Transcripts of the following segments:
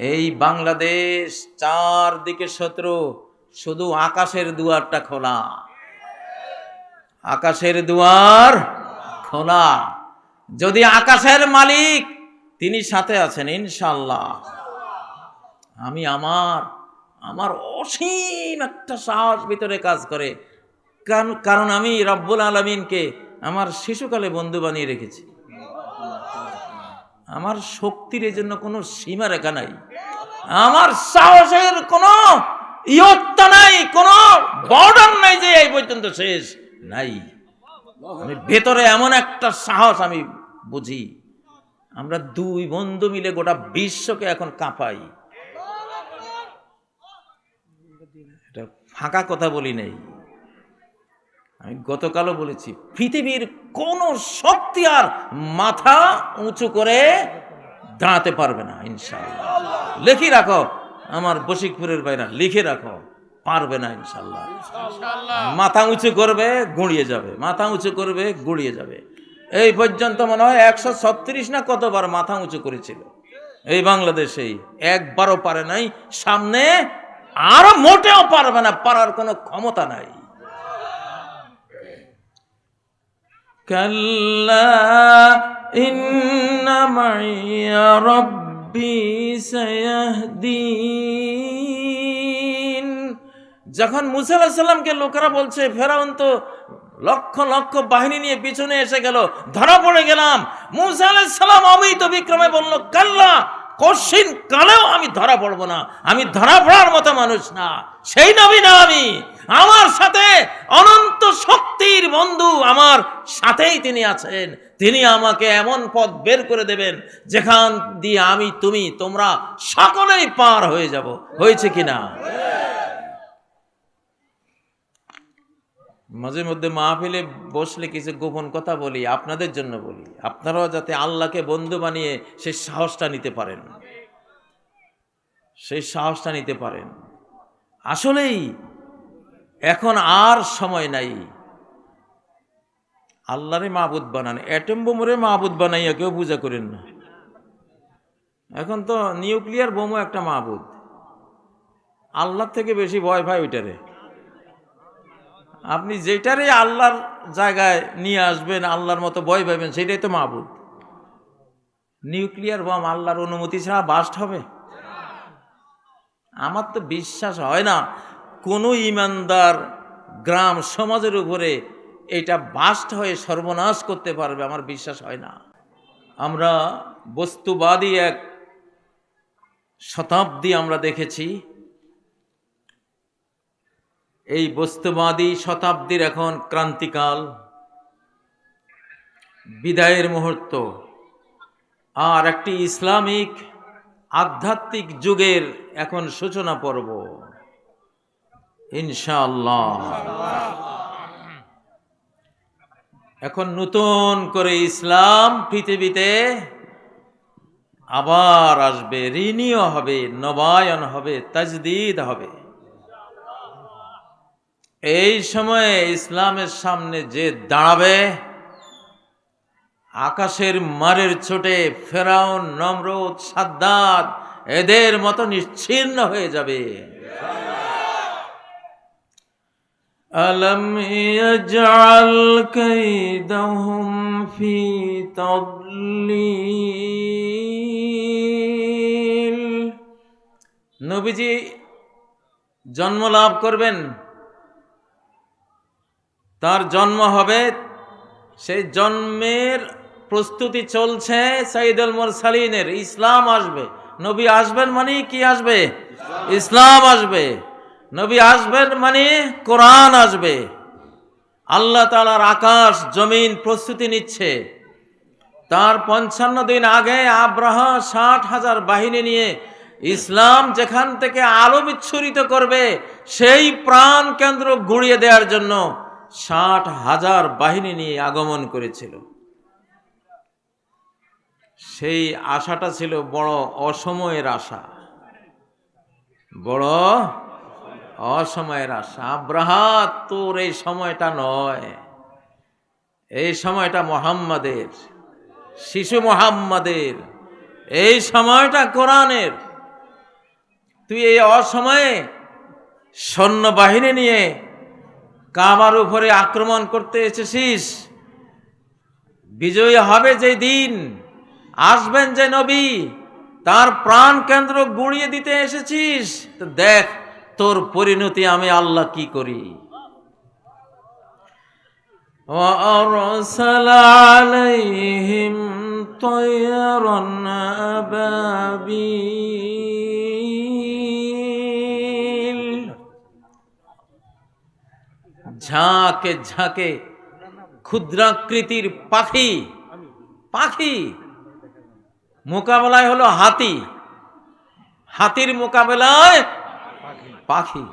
এই বাংলাদেশ চারদিকে শত্রু, শুধু আকাশের দুয়ারটা খোলা। আকাশের দুয়ার খোলা। যদি আকাশের মালিক তিনি সাথে আছেন ইনশাল্লাহ আমি আমার আমার অসীম একটা সাহস ভিতরে কাজ করে। কারণ কারণ আমি রব্বুল আলমিনকে আমার শিশুকালে বন্ধু বানিয়ে রেখেছি। আমার শক্তির জন্য কোনো সীমা রেখা নাই। আমার সাহসের কোনো ইয়ত্তা নাই, কোনো বর্ডার নাই যে এই পর্যন্ত শেষ নাই। আমি ভেতরে এমন একটা সাহস আমি বুঝি। আমরা দুই বন্ধু মিলে গোটা বিশ্বকে এখন কাঁপাই। এটা ফাঁকা কথা বলি নাই। আমি গতকালও বলেছি, পৃথিবীর কোন শক্তি আর মাথা উঁচু করে দাঁড়াতে পারবে না ইনশাল্লাহ লিখে রাখো। আমার বশিকপুরের বাইরা লিখে রাখো। পারবে না ইনশাল্লাহ মাথা উঁচু করবে গুঁড়িয়ে যাবে। মাথা উঁচু করবে গুঁড়িয়ে যাবে। এই পর্যন্ত মনে হয় একশো ছত্রিশ না কতবার মাথা উঁচু করেছিল। এই বাংলাদেশেই একবারও পারে নাই সামনে আরও মোটেও পারবে না পারার কোনো ক্ষমতা নাই। كلا إن معي ربي سيهدين যখন মুসা আলাহিসাল্লামকে সাল্লামকে লোকেরা বলছে ফেরাউন তো লক্ষ লক্ষ বাহিনী নিয়ে পিছনে এসে গেল ধরা পড়ে গেলাম মুসা আলাহিসাল্লাম সাল্লাম অমিত বিক্রমে বলল কাল্লা কশিন কালেও আমি ধরা পড়বো না আমি ধরা পড়ার মতো মানুষ না সেই নবী না আমি আমার সাথে অনন্ত শক্তির বন্ধু আমার সাথেই তিনি আছেন। তিনি আমাকে এমন পথ বের করে দেবেন, যেখান দিয়ে আমি, তুমি, তোমরা সকলেই পার হয়ে যাব। হয়েছে কিনা মাঝে মধ্যে মাহফিলে বসলে কিছু গোপন কথা বলি, আপনাদের জন্য বলি। আপনারাও যাতে আল্লাহকে বন্ধু বানিয়ে সেই সাহসটা নিতে পারেন। সেই সাহসটা নিতে পারেন। আসলেই এখন আর সময় নাই। আল্লাহরে মাহবুদ বানান। অ্যাটম বোমরে মাহবুদ বানাইয়া কেউ পূজা করেন না। এখন তো নিউক্লিয়ার বোমও একটা মাহবুদ আল্লাহর থেকে বেশি ভয় পায় ওইটারে। আপনি যেটারে আল্লাহর জায়গায় নিয়ে আসবেন, আল্লাহর মতো ভয় পাইবেন সেটাই তো মাহবুদ নিউক্লিয়ার বোম আল্লাহর অনুমতি ছাড়া বাস্ট হবে? আমার তো বিশ্বাস হয় না, কোনো ইমানদার গ্রাম সমাজের উপরে এটা বাস্ট হয়ে সর্বনাশ করতে পারবে, আমার বিশ্বাস হয় না। আমরা বস্তুবাদী এক শতাব্দী আমরা দেখেছি। এই বস্তুবাদী শতাব্দীর এখন ক্রান্তিকাল, বিদায়ের মুহূর্ত। আর একটি ইসলামিক আধ্যাত্মিক যুগের এখন সূচনা পর্ব। ইনশাআল্লাহ। এখন নতুন করে ইসলাম পৃথিবীতে আবার আসবে ঋণীয় হবে, নবায়ন হবে, তাজদিদ হবে। এই সময়ে ইসলামের সামনে যে দাঁড়াবে, আকাশের মারের ছোটে ফেরাউন, নমরুদ সাদ্দাত এদের মতো নিশ্চিন্ন হয়ে যাবে। ألم يجعل كيدهم في تضليل নবীজি জন্ম লাভ করবেন তার জন্ম হবে সেই জন্মের প্রস্তুতি চলছে সাইদুল মোরসালিনের ইসলাম আসবে নবী আসবেন মানে কি আসবে ইসলাম আসবে নবী আসবেন মানে কোরআন আসবে। আল্লাহ তালার আকাশ, জমিন প্রস্তুতি নিচ্ছে। তার পঞ্চান্ন দিন আগে আব্রাহা ষাট হাজার বাহিনী নিয়ে ইসলাম যেখান থেকে আলো বিচ্ছুরিত করবে, সেই প্রাণ কেন্দ্র গুড়িয়ে দেওয়ার জন্য ষাট হাজার বাহিনী নিয়ে আগমন করেছিল। সেই আশাটা ছিল বড় অসময়ের আশা। বড় অসময়ের আশা। আব্রাহাত তোর এই সময়টা নয়। এই সময়টা মোহাম্মদের, শিশু মোহাম্মদের, এই সময়টা কোরআনের। তুই এই অসময়ে সৈন্যবাহিনী নিয়ে কাবার উপরে আক্রমণ করতে এসেছিস। বিজয়ী হবে যে দিন, আসবেন যে নবী, তার প্রাণ কেন্দ্র গুড়িয়ে দিতে এসেছিস। তো দেখ তোর পরিণতি আমি আল্লাহ কি করি وأرسل عليهم طيرا أبابيل ঝাঁকে ঝাঁকে ক্ষুদ্রাকৃতির পাখি পাখি মোকাবেলায় হলো হাতি হাতির মোকাবেলায় পাখি।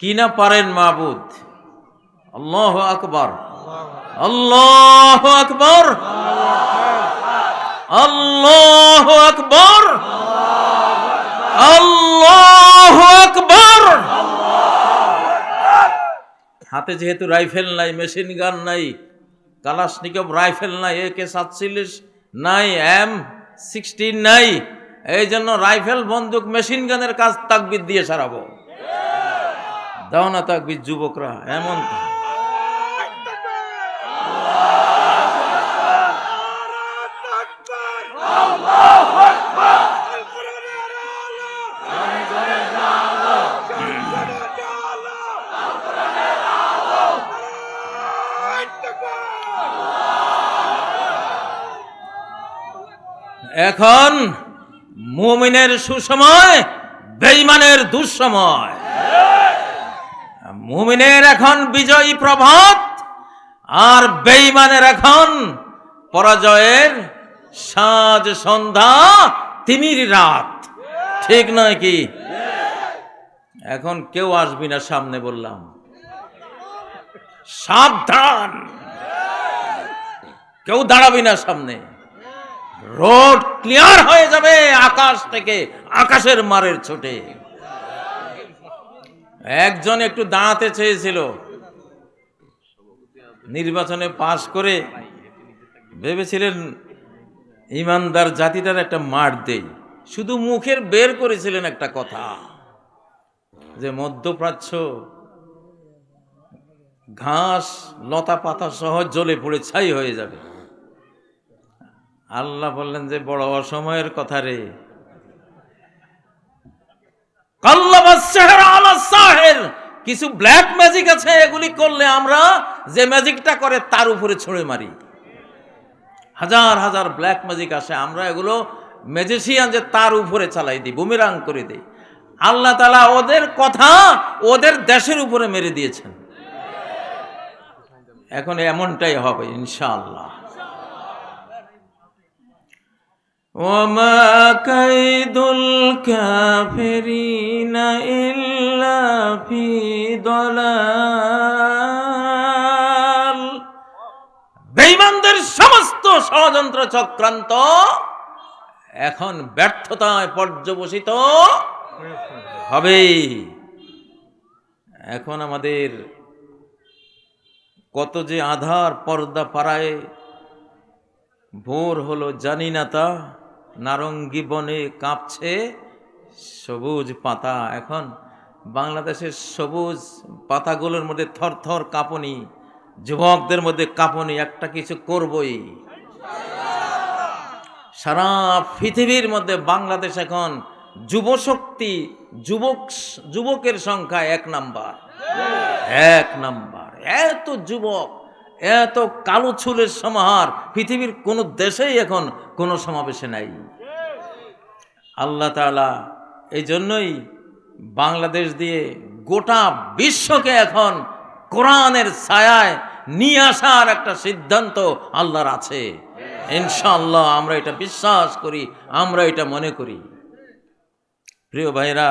কি না পারেন মাবুদ? আল্লাহ আকবর। আল্লাহ আকবর। আল্লাহ আকবর। আল্লাহ আকবর। হাতে যেহেতু রাইফেল নাই, মেশিন গান নাই কালাশনিকভ রাইফেল নাই একে সাতচল্লিশ নাই, এম সিক্সটিন নাই এই জন্য রাইফেল, বন্দুক, মেশিন গানের কাজ তাকবিদ দিয়ে সারাবো। দাও না তাকবিদ যুবকরা, এমন এখন মুমিনের সুসময় বেইমানের দুঃসময়। মুমিনের এখন বিজয়ী প্রভাত, আর বেইমানের এখন পরাজয়ের সাজ সন্ধ্যা তিমির রাত। ঠিক নয় কি? এখন কেউ আসবি না সামনে বললাম। সাবধান! কেউ দাঁড়াবি না সামনে। রোড ক্লিয়ার হয়ে যাবে আকাশ থেকে, আকাশের মারের ছোটে। একজন একটু দাঁড়াতে চেয়েছিল। নির্বাচনে পাশ করে ভেবেছিলেন, ইমানদার জাতিটার একটা মার দেই। শুধু মুখের বের করেছিলেন একটা কথা, যে মধ্যপ্রাচ্য ঘাস লতা পাতা সহ জ্বলে পড়ে ছাই হয়ে যাবে। আল্লাহ বললেন যে, বড় অসময়ের কথা রে। কিছু ব্ল্যাক ম্যাজিক আছে, এগুলি করলে আমরা যে ম্যাজিকটা করে তার উপরে ছড়ে মারি। হাজার হাজার ব্ল্যাক ম্যাজিক আসে, আমরা এগুলো ম্যাজিশিয়ান যে তার উপরে চালাই দিই, বুমিরাং করে দিই। আল্লাহ তালা ওদের কথা ওদের দেশের উপরে মেরে দিয়েছেন। এখন এমনটাই হবে, ইনশাআল্লাহ। وما كيد الكافرين إلا في ضلال বেঈমানদের সমস্ত ষড়যন্ত্র চক্রান্ত এখন ব্যর্থতায় পর্যবসিত হবে এখন আমাদের কত যে আধার পর্দা পাড়ায় ভোর হলো জানি না তা নারঙ্গি বনে কাঁপছে সবুজ পাতা। এখন বাংলাদেশের সবুজ পাতাগুলোর মধ্যে থরথর কাঁপনি, যুবকদের মধ্যে কাঁপনি, একটা কিছু করবই। সারা পৃথিবীর মধ্যে বাংলাদেশ এখন যুবশক্তি, যুবক, যুবকের সংখ্যা এক নাম্বার। এক নাম্বার। এত যুবক এত কালো চুলের সমাহার পৃথিবীর কোনো দেশেই এখন কোনো সমাবেশে নাই। আল্লাহ তালা এই জন্যই বাংলাদেশ দিয়ে গোটা বিশ্বকে এখন কোরআনের ছায়ায় নিয়ে আসার একটা সিদ্ধান্ত আল্লাহর আছে। ইনশাআল্লাহ আমরা এটা বিশ্বাস করি, আমরা এটা মনে করি। প্রিয় ভাইরা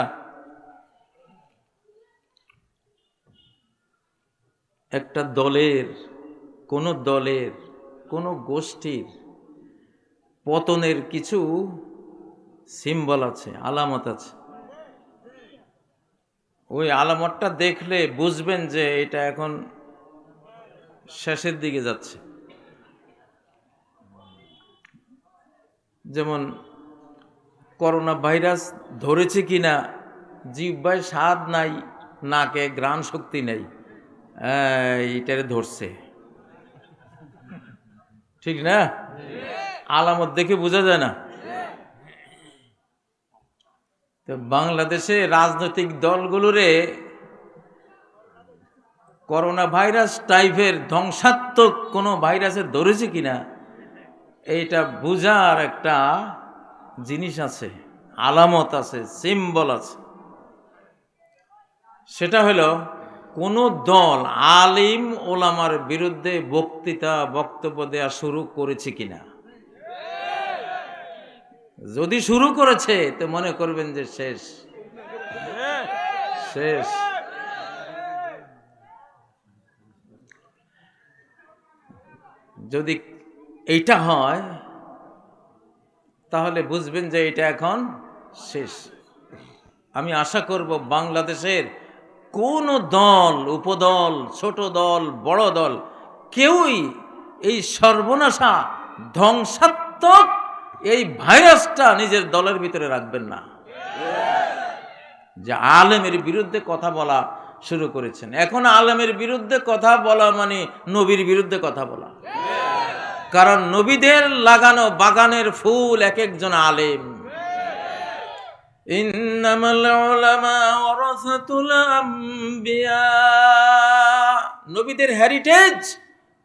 একটা দলের কোনো দলের, কোনো গোষ্ঠীর পতনের কিছু সিম্বল আছে, আলামত আছে? ওই আলামতটা দেখলে বুঝবেন যে এটা এখন শেষের দিকে যাচ্ছে। যেমন করোনা ভাইরাস ধরেছে কি না জিব্বায় স্বাদ নাই, নাকে গ্রাণ শক্তি নেই এইটারে ধরছে। ঠিক না? আলামত দেখে বোঝা যায় না। তো বাংলাদেশে রাজনৈতিক দলগুলোরে করোনা ভাইরাস টাইপের ধ্বংসাত্মক কোনো ভাইরাসের ধরেছে কিনা, এইটা বোঝার একটা জিনিস আছে, আলামত আছে, সিম্বল আছে। সেটা হলো কোনো দল, আলিম ওলামার বিরুদ্ধে বক্তৃতা, বক্তব্য দেওয়া শুরু করেছে কিনা? যদি শুরু করেছে, তো মনে করবেন যে শেষ। শেষ। যদি এইটা হয়, তাহলে বুঝবেন যে এটা এখন শেষ। আমি আশা করব বাংলাদেশের কোন দল, উপদল, ছোট দল, বড় দল, কেউই এই সর্বনাশা, ধ্বংসাত্মক এই ভাইরাসটা নিজের দলের ভিতরে রাখবেন না। যে আলেমের বিরুদ্ধে কথা বলা শুরু করেছেন। এখন আলেমের বিরুদ্ধে কথা বলা মানে নবীর বিরুদ্ধে কথা বলা। কারণ নবীদের লাগানো বাগানের ফুল এক একজন আলেম। ইন্নামাল উলামা ওয়ারাসাতুল আম্বিয়া। নবীদের হেরিটেজ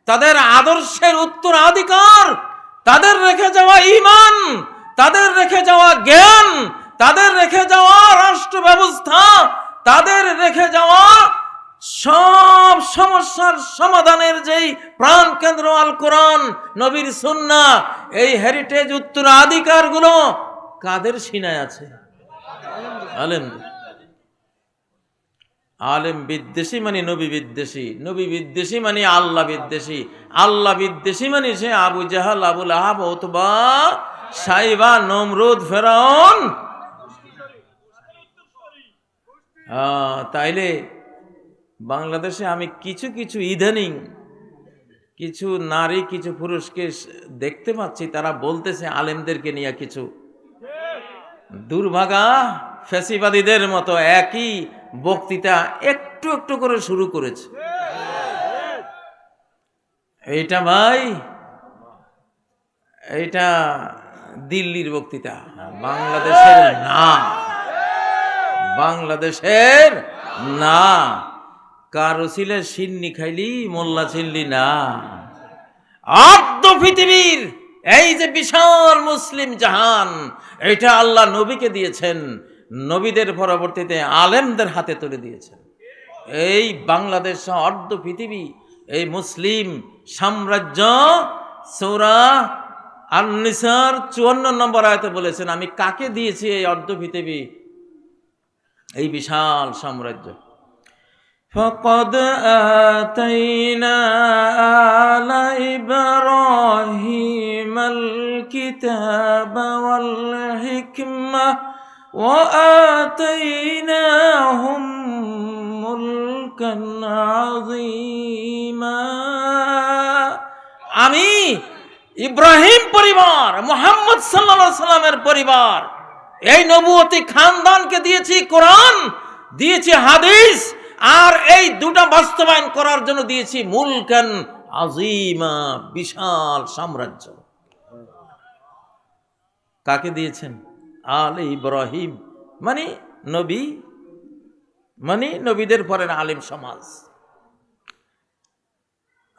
তাদের আদর্শের উত্তরাধিকার, তাদের রেখে যাওয়া ঈমান, তাদের রেখে যাওয়া জ্ঞান, তাদের রেখে যাওয়া রাষ্ট্র ব্যবস্থা তাদের রেখে যাওয়া সব সমস্যার সমাধানের যেই প্রাণ কেন্দ্র আল কোরআন, নবীর সুন্না এই হেরিটেজ উত্তরাধিকারগুলো কাদের সিনায় আছে? আলেম। আলেম বিদ্বেষী মানে নবী বিদ্বেষী। নবী বিদ্বেষী মানে আল্লাহ বিদ্বেষী। আল্লাহ বিদ্বেষী মানে সে আবু জাহাল আবুল আহাব অথবা সাইবা, নমরুদ, ফেরাউন। তাইলে বাংলাদেশে আমি কিছু কিছু ইদানিং কিছু নারী, কিছু পুরুষকে দেখতে পাচ্ছি, তারা বলতেছে আলেমদেরকে নিয়ে কিছু দুর্ভাগা ফ্যাসিবাদীদের মতো একই বক্তৃতা একটু একটু করে শুরু করেছে। এইটা ভাই, এইটা দিল্লির বক্তৃতা, বাংলাদেশের না। বাংলাদেশের না। কারও ছিলে সিন্নি খাইলি, মোল্লা চিল্লি না। অর্ধ পৃথিবীর এই যে বিশাল মুসলিম জাহান, এটা আল্লাহ নবীকে দিয়েছেন, নবীদের পরবর্তীতে আলেমদের হাতে তুলে দিয়েছেন। এই বাংলাদেশ, অর্ধ পৃথিবী, এই মুসলিম সাম্রাজ্য, সৌরা আননিসার চুয়ান্ন নম্বর আয়তে বলেছেন, আমি কাকে দিয়েছি এই অর্ধ পৃথিবী? এই বিশাল সাম্রাজ্য। فقد آتينا آل إبراهيم الكتاب والحكمة وآتيناهم ملكا عظيما আমি ইব্রাহিম পরিবার মোহাম্মদ সাল্লা সাল্লামের পরিবার এই নবুয়তি খানদানকে দিয়েছি কোরআন দিয়েছি হাদিস আর এই দুটা বাস্তবায়ন করার জন্য দিয়েছি মুলকান আজিমা, বিশাল সাম্রাজ্য। কাকে দিয়েছেন? আল ইব্রাহিম মানে নবী মানে নবীদের পরের আলিম সমাজ।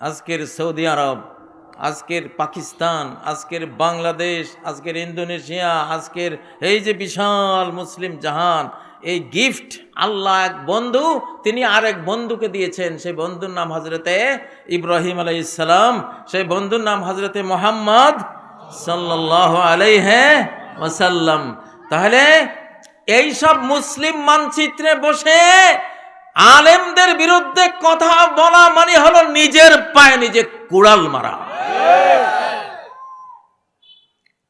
আজকের সৌদি আরব আজকের পাকিস্তান, আজকের বাংলাদেশ, আজকের ইন্দোনেশিয়া, আজকের এই যে বিশাল মুসলিম জাহান, এই গিফট আল্লাহ এক বন্ধু, তিনি আরেক বন্ধুকে দিয়েছেন। সেই বন্ধুর নাম হজরতে ইব্রাহিম আলাই ইসলাম সেই বন্ধুর নাম হজরতে মোহাম্মদ সাল্লাহ আলাইহে ওয়াসাল্লাম। তাহলে এই সব মুসলিম মানচিত্রে বসে আলেমদের বিরুদ্ধে কথা বলা মানে হলো নিজের পায়ে নিজে কুড়াল মারা।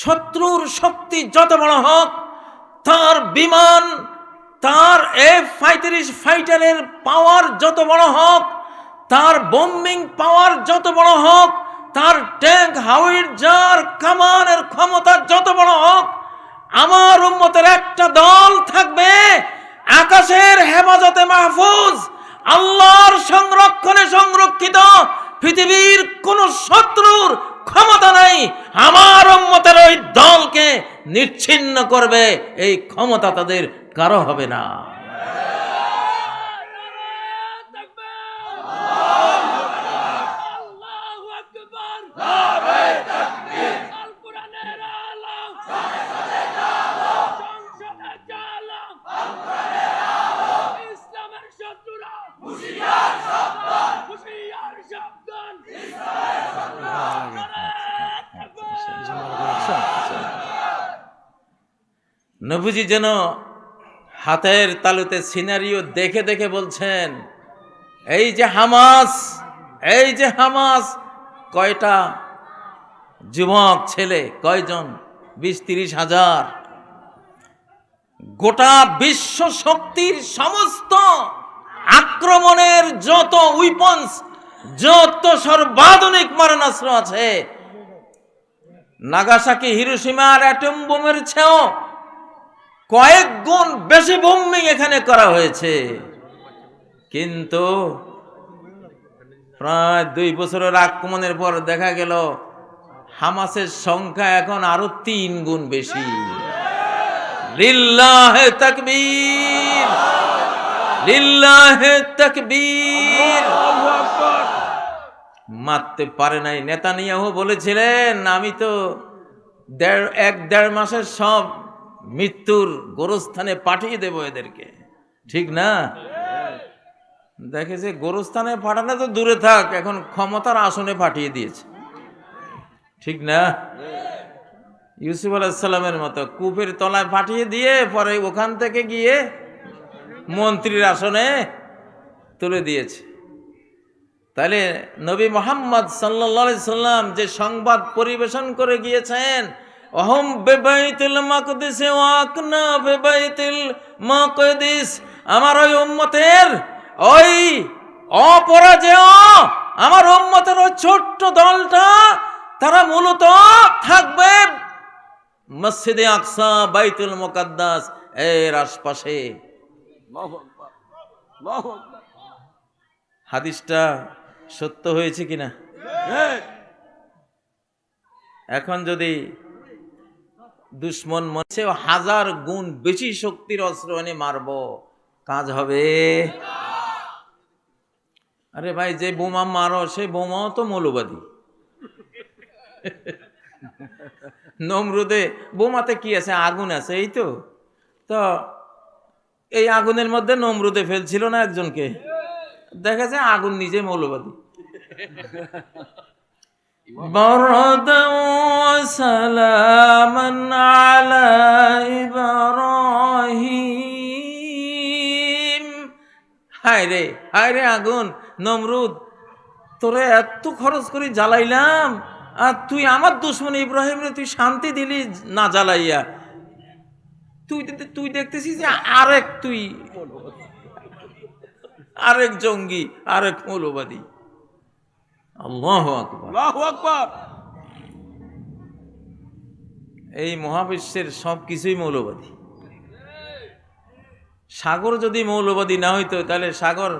শত্রুর শক্তি যত বড় হোক, তার বিমান, তার এফ পঁয়ত্রিশ ফাইটারের পাওয়ার যত বড় হোক, তার বোম্বিং পাওয়ার যত বড় হোক, তার ট্যাঙ্ক হাউইট যার কামানের ক্ষমতা যত বড় হোক, আমার উন্মতের একটা দল থাকবে আকাশের হেফাজতে মাহফুজ, আল্লাহর সংরক্ষণে সংরক্ষিত পৃথিবীর কোন শত্রুর ক্ষমতা নাই আমার উম্মতের ওই দলকে নিচ্ছিন্ন করবে এই ক্ষমতা তাদের কারও হবে না আল্লাহু আকবার নারে তাকবীর আল কোরআনের আলো সংসদে চালো সংসদে চালো আল কোরআনের আলো ইসলামের শত্রুরা হুশিয়ার সাবধান হুশিয়ার সাবধান ইসলামের শত্রুরা নবীজি যেন হাতের তালুতে সিনারিও দেখে দেখে বলছেন, এই যে হামাস, এই যে হামাস, কয়টা যুবক ছেলে, কয়জন? বিশ, তিরিশ হাজার। গোটা বিশ্ব শক্তির সমস্ত আক্রমণের যত উইপন্স যত সর্বাধুনিক মারণাস্ত্র আছে, নাগাসাকি হিরোসীমার অ্যাটম বোমের চেয়েও কয়েক গুণ বেশি বোম্বিং এখানে করা হয়েছে। কিন্তু প্রায় দুই বছরের আক্রমণের পর দেখা গেল, হামাসের সংখ্যা এখন আরও তিন গুণ বেশি। লিল্লাহে মারতে পারে নাই নেতানিয়াহু বলেছিলেন, আমি তো দেড়, এক, দেড় মাসের সব মৃত্যুর গোরস্থানে পাঠিয়ে দেবো এদেরকে। ঠিক না? দেখেছে গোরস্থানে পাঠানো তো দূরে থাক, এখন ক্ষমতার আসনে পাঠিয়ে দিয়েছে। ঠিক না? ইউসুফ আলাহিসাল্লামের মতো কূপের তলায় পাঠিয়ে দিয়ে পরে ওখান থেকে গিয়ে মন্ত্রীর আসনে তুলে দিয়েছে। তাহলে নবী মোহাম্মদ সাল্লা সাল্লাম যে সংবাদ পরিবেশন করে গিয়েছেন অহম বেবাইতিল মাকদিসে ওয়াকনা বেবাইতিল মাকদিস। আমার ওই উম্মতের ওই অপরাজেয় আমার উম্মতের ওই ছোট্ট দলটা তারা মূলত থাকবে মসজিদে আকসা বাইতুল মুকাদ্দাস এর আশপাশে। হাদিসটা সত্য হয়েছে কিনা? এখন যদি দুশ্মন মনে হাজার গুণ বেশি শক্তির অস্ত্র এনে মারব। কাজ হবে। আরে ভাই যে বোমা মারো সে বোমাও তো মৌলবাদী। নমরুদে বোমাতে কি আছে? আগুন আছে এই তো। তো এই আগুনের মধ্যে নমরুদে ফেলছিল না একজনকে? দেখা যায় আগুন নিজে মৌলবাদী। বড় وسلاما على إبراهيم হায় রে হায় রে আগুন নমরুদ তোরে এত খরচ করে জ্বালাইলাম আর তুই আমার দুশ্মন ইব্রাহিম রে তুই শান্তি দিলি না জ্বালাইয়া তুই তুই দেখতেছিস যে আরেক তুই আরেক জঙ্গি আরেক মৌলবাদী আল্লাহ আকবার আল্লাহু আকবার এই মহাবিশ্বের সব কিছুই মৌলবাদী। সাগর যদি মৌলবাদী না হইতো, তাহলে সাগর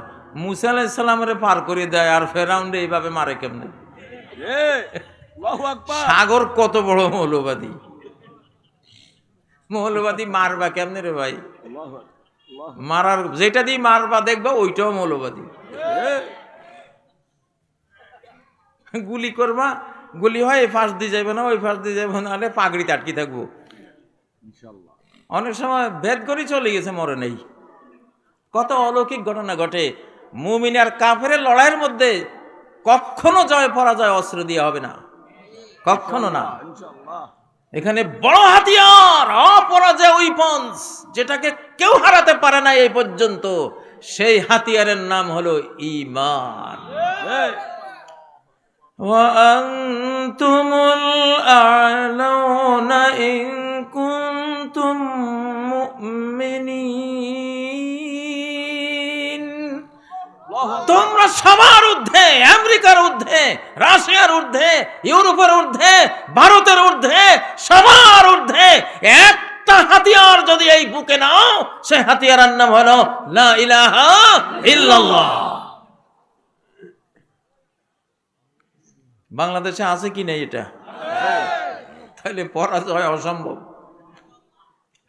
মুসা আলাইসাল্লামের পার করে দেয় আর ফেরাউন্ডে এইভাবে মারে কেমনে? সাগর কত বড় মৌলবাদী। মৌলবাদী মারবা কেমনে রে ভাই? মারার যেটা দিয়ে মারবা দেখবা ওইটাও মৌলবাদী। গুলি করবা গুলি হয় এই ফাঁস দিয়ে যাবে না ওই ফাঁস দিয়ে যাবে না হলে পাগড়িতে আটকে থাকব। অনেক সময় ভেদ করে চলে গেছে মরে নেই কত অলৌকিক ঘটনা ঘটে। মুমিন আর কাফের লড়াইয়ের মধ্যে কখনো জয় পরাজয় অস্ত্র দিয়ে হবে না। কখনো না। এখানে বড় হাতিয়ার অপরাজয় উইপন্স যেটাকে কেউ হারাতে পারে না এই পর্যন্ত। সেই হাতিয়ারের নাম হলো ইমান وأنتم الأعلون إن كنتم مؤمنين আল্লাহু আকবার। তোমরা সবার ঊর্ধ্বে আমেরিকার ঊর্ধ্বে রাশিয়ার ঊর্ধ্বে ইউরোপের ঊর্ধ্বে ভারতের ঊর্ধ্বে সবার ঊর্ধ্বে একটা হাতিয়ার যদি এই বুকে নাও সে হাতিয়ারের নাম হলো লা ইলাহা ইল্লাল্লাহ বাংলাদেশে আছে কি নেই এটা? তাহলে পরাজয় অসম্ভব।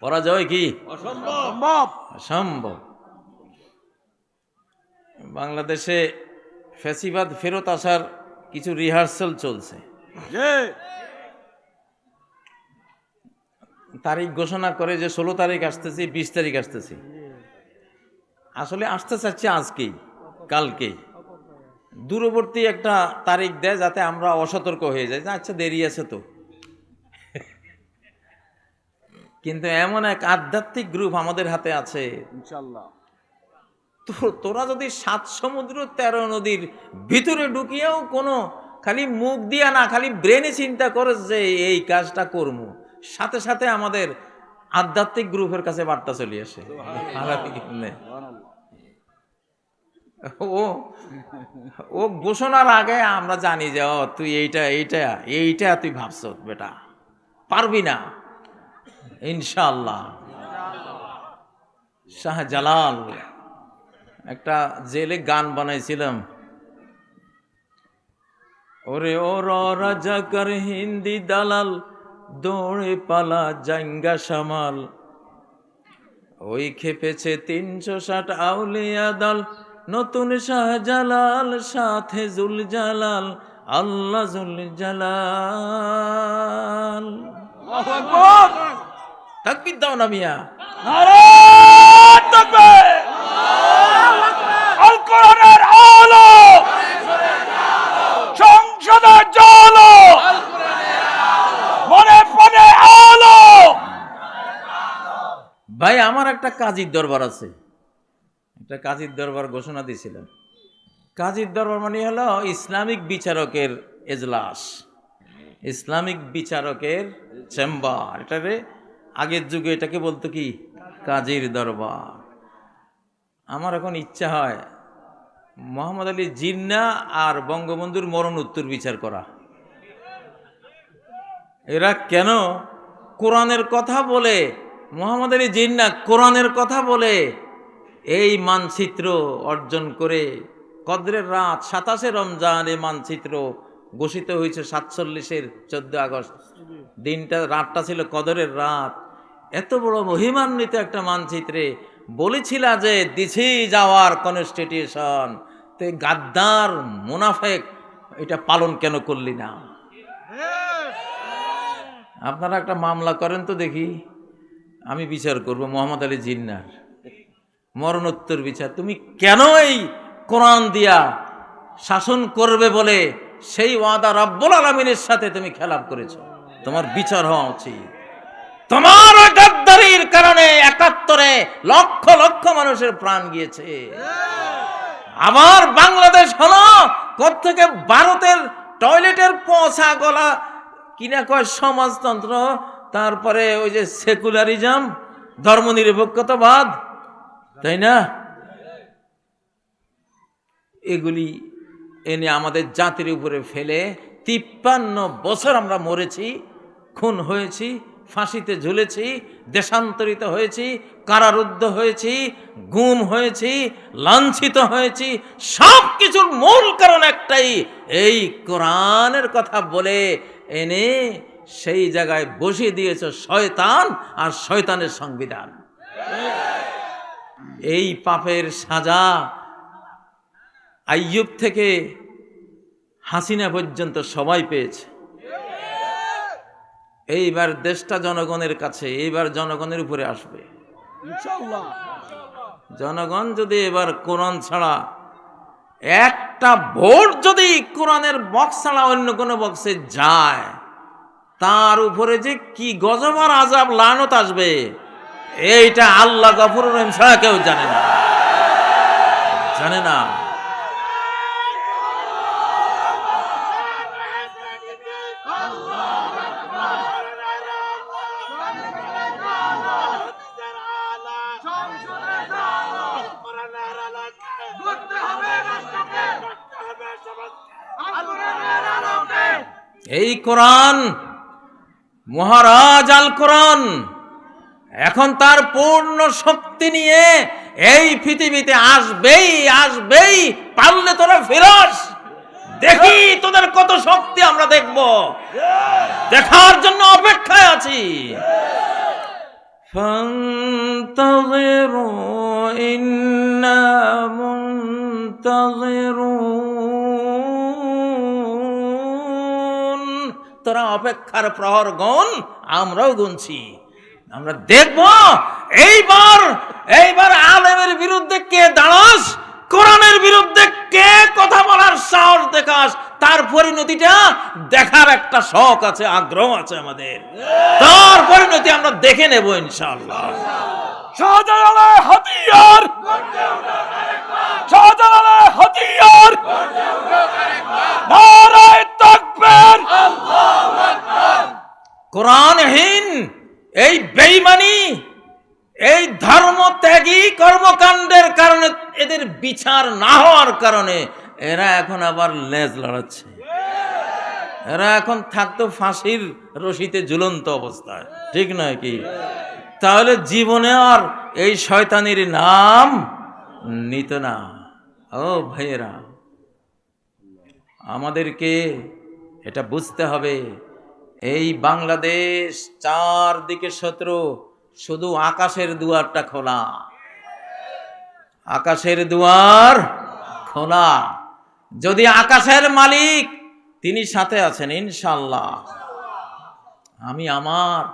পরাজয় কি? অসম্ভব। অসম্ভব। বাংলাদেশে ফ্যাসিবাদ ফেরত আসার কিছু রিহার্সাল চলছে। তারিখ ঘোষণা করে যে ষোলো তারিখ আসতেছি বিশ তারিখ আসতেছি। আসলে আসতে চাচ্ছি আজকেই কালকেই। দূরবর্তী একটা তারিখ দেয় যাতে আমরা অসতর্ক হয়ে যাই। আচ্ছা দেরি আছে তো। কিন্তু এমন এক আধ্যাত্মিক গ্রুপ আমাদের হাতে আছে। তোরা যদি সাত সমুদ্র তেরো নদীর ভিতরে ঢুকিয়েও কোনো খালি মুখ দিয়া না খালি ব্রেনে চিন্তা করিস যে এই কাজটা করব সাথে সাথে আমাদের আধ্যাত্মিক গ্রুপের কাছে বার্তা চলে আসে? ও ও ঘোষণার আগে আমরা জানি যে, ও, তুই এইটা এইটা এইটা তুই ভাবছ, বেটা। পারবি না। ইনশাল্লাহ শাহজালাল। একটা জেলে গান বানাইছিলাম। ওরে, ও, র রাজা কর হিন্দি দালাল, দৌড়ে পালা জাঙ্গা সামাল। ওই খেপেছে তিনশো ষাট আউলিয়া দল নতুন শাহজালাল সাথে জুল জালাল আল্লাহ জুল জালাল তাকবির দাও না মিয়া। মনে আলো। ভাই আমার একটা কাজীর দরবার আছে। একটা কাজীর দরবার ঘোষণা দিয়েছিলাম কাজীর দরবার মানে হলো ইসলামিক বিচারকের এজলাস, ইসলামিক বিচারকের চেম্বার। এটারে আগের যুগে এটাকে বলতো কি? কাজীর দরবার। আমার এখন ইচ্ছা হয় মোহাম্মদ আলী জিন্না আর বঙ্গবন্ধুর মরণ উত্তর বিচার করা। এরা কেন কোরআনের কথা বলে? মোহাম্মদ আলী জিন্না কোরআনের কথা বলে? এই মানচিত্র অর্জন করে কদরের রাত সাতাশে রমজান এই মানচিত্র ঘোষিত হয়েছে সাতচল্লিশের চোদ্দ আগস্ট। দিনটা, রাতটা ছিল কদরের রাত। এত বড় মহিমান্বিত একটা মানচিত্রে বলেছিলা যে দিছি যাওয়ার কনস্টিটিউশন তো গাদ্দার মুনাফেক এটা পালন কেন করলি না? আপনারা একটা মামলা করেন তো দেখি। আমি বিচার করব, মোহাম্মদ আলী জিন্নার। মরণোত্তর বিচার। তুমি কেন এই কোরআন দিয়া শাসন করবে বলে সেই ওয়াদা রব্বুল আলমিনের সাথে তুমি খেলাপ করেছ? তোমার বিচার হওয়া উচিত। তোমার গাদ্দারির কারণে একাত্তরে লক্ষ লক্ষ মানুষের প্রাণ গিয়েছে। আবার বাংলাদেশ হলো থেকে ভারতের টয়লেটের পচা গলা কিনা কয় সমাজতন্ত্র, তারপরে ওই যে সেকুলারিজম, ধর্মনিরপেক্ষতাবাদ তাই না? এগুলি এনে আমাদের জাতির উপরে ফেলে তিপ্পান্ন বছর আমরা মরেছি, খুন হয়েছি, ফাঁসিতে ঝুলেছি, দেশান্তরিত হয়েছি, কারারুদ্ধ হয়েছি, গুম হয়েছি, লাঞ্ছিত হয়েছি সব কিছুর মূল কারণ একটাই, এই কোরআনের কথা বলে এনে সেই জায়গায় বসিয়ে দিয়েছে শয়তান আর শয়তানের সংবিধান। এই পাপের সাজা আইয়ুব থেকে হাসিনা পর্যন্ত সবাই পেয়েছে। এইবার দেশটা জনগণের কাছে এইবার জনগণের উপরে আসবে। জনগণ যদি এবার কোরআন ছাড়া একটা ভোট যদি কোরআনের বক্স ছাড়া অন্য কোনো বক্সে যায় তার উপরে যে কি গজবার আজাব লানত আসবে। এইটা আল্লাহ গফুর রহিম ছাড়া কেউ জানে না। জানে না। এই কোরআন, মহারাজ আল কোরআন। এখন তার পূর্ণ শক্তি নিয়ে এই পৃথিবীতে আসবেই আসবেই পারলে তোরা ফিরাস দেখি তোদের কত শক্তি আমরা দেখব দেখার জন্য অপেক্ষায় আছি فانتظروا إنا منتظرون তোরা অপেক্ষার প্রহর গণ আমরাও গুনছি আমরা দেখব এইবার এইবার আলেমের বিরুদ্ধে কে দাঁড়াস কোরআনের বিরুদ্ধে কে কথা বলার সাহস দেখাস তার পরিণতিটা দেখার একটা শখ আছে আগ্রহ আছে আমাদের। তার পরিণতি আমরা দেখে নেব ইনশাআল্লাহ। শাহজালালের হাতিয়ার! শাহজালালের হাতিয়ার! নারায় তাকবীর! কোরআনহীন এই বেইমানি, এই ধর্ম ত্যাগী কর্মকাণ্ডের কারণে এদের বিচার না হওয়ার কারণে এরা এখন আবার লেজ লড়াচ্ছে। এরা এখন থাকতো ফাঁসির রশিতে ঝুলন্ত অবস্থায়, ঠিক নয় কি? তাহলে জীবনে আর এই শয়তানির নাম নিত না। ও ভাইয়েরা, আমাদেরকে এটা বুঝতে হবে। এই বাংলাদেশ চারদিকে শত্রু, শুধু আকাশের দুয়ারটা খোলা। আকাশের দুয়ার খোলা। যদি আকাশের মালিক, তিনি সাথে আছেন ইনশাল্লাহ আমি আমার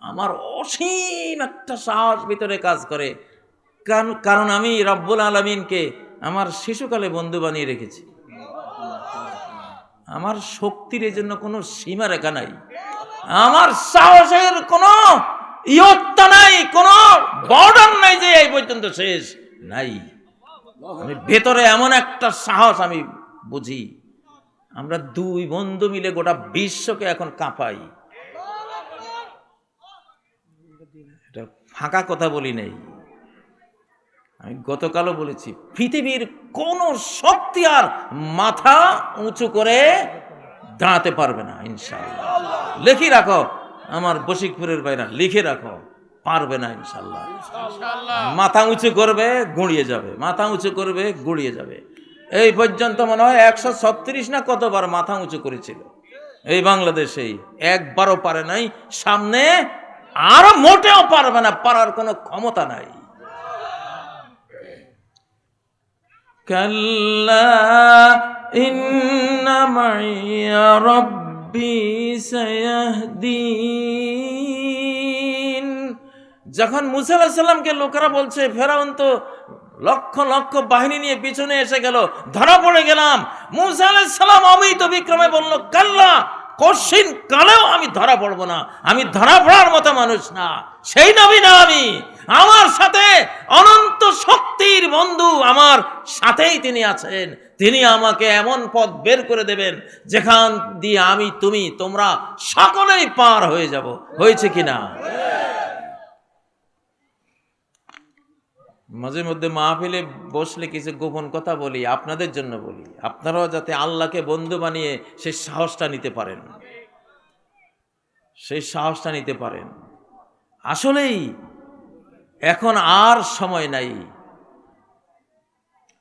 আমার অসীম একটা সাহস ভিতরে কাজ করে কারণ- আমি রব্বুল আলমিনকে, আমার শিশুকালে বন্ধু বানিয়ে রেখেছি। আমার শক্তির এই জন্য কোনো সীমা রেখা নাই। আমার সাহসের কোনো ইয়ত্তা নাই, কোনো বর্ডার নাই যে এই পর্যন্ত শেষ নাই। আমি ভেতরে এমন একটা সাহস আমি বুঝি, আমরা দুই বন্ধু মিলে গোটা বিশ্বকে এখন কাঁপাই। এটা ফাঁকা কথা বলি নেই। আমি গতকালও বলেছি পৃথিবীর কোন শক্তি আর মাথা উঁচু করে দাঁড়াতে পারবে না ইনশাল্লাহ লিখে রাখো আমার বশিকপুরের বাইরা লিখে রাখো পারবে না ইনশাল্লাহ মাথা উঁচু করবে গুঁড়িয়ে যাবে। মাথা উঁচু করবে গুঁড়িয়ে যাবে। এই পর্যন্ত মনে হয় একশো ছত্রিশ না কতবার মাথা উঁচু করেছিল। এই বাংলাদেশেই একবারও পারে নাই সামনে আরও মোটেও পারবে না পারার কোনো ক্ষমতা নাই। كلا إن معي ربي سيهدين যখন মুসা আলাহিস সাল্লামকে লোকেরা বলছে ফেরাউন তো লক্ষ লক্ষ বাহিনী নিয়ে পিছনে এসে গেল ধরা পড়ে গেলাম মুসা আলাহিস সালাম অমিত বিক্রমে বলল কাল্লা কশিন কালেও আমি ধরা পড়ব না। আমি ধরা পড়ার মতো মানুষ না। সেই নবী না আমি। আমার সাথে অনন্ত শক্তির বন্ধু আমার সাথেই তিনি আছেন। তিনি আমাকে এমন পথ বের করে দেবেন, যেখান দিয়ে আমি, তুমি, তোমরা সকলেই পার হয়ে যাব। হয়েছে কিনা মাঝে মধ্যে মাহফিলে বসলে কিছু গোপন কথা বলি, আপনাদের জন্য বলি। আপনারাও যাতে আল্লাহকে বন্ধু বানিয়ে সেই সাহসটা নিতে পারেন। সেই সাহসটা নিতে পারেন। আসলেই এখন আর সময় নাই।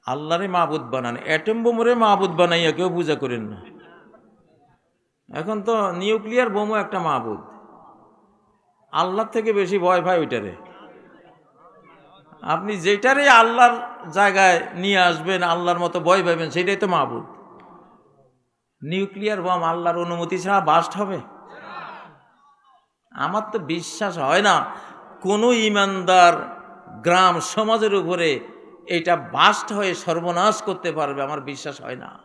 আল্লাহরে মাহবুদ বানান। অ্যাটম বোমরে মাহবুদ বানাইয়া কেউ পূজা করেন না। এখন তো নিউক্লিয়ার বোমও একটা মাহবুদ। আল্লাহর থেকে বেশি ভয় পায় ওইটারে। আপনি যেটারই আল্লাহর জায়গায় নিয়ে আসবেন, আল্লাহর মতো ভয় পাবেন, সেটাই তো মাহবুদ নিউক্লিয়ার বোম আল্লাহর অনুমতি ছাড়া বাস্ট হবে? আমার তো বিশ্বাস হয় না কোনো ইমানদার গ্রাম সমাজের উপরে এটা বাস্ট হয়ে সর্বনাশ করতে পারবে, আমার বিশ্বাস হয় না।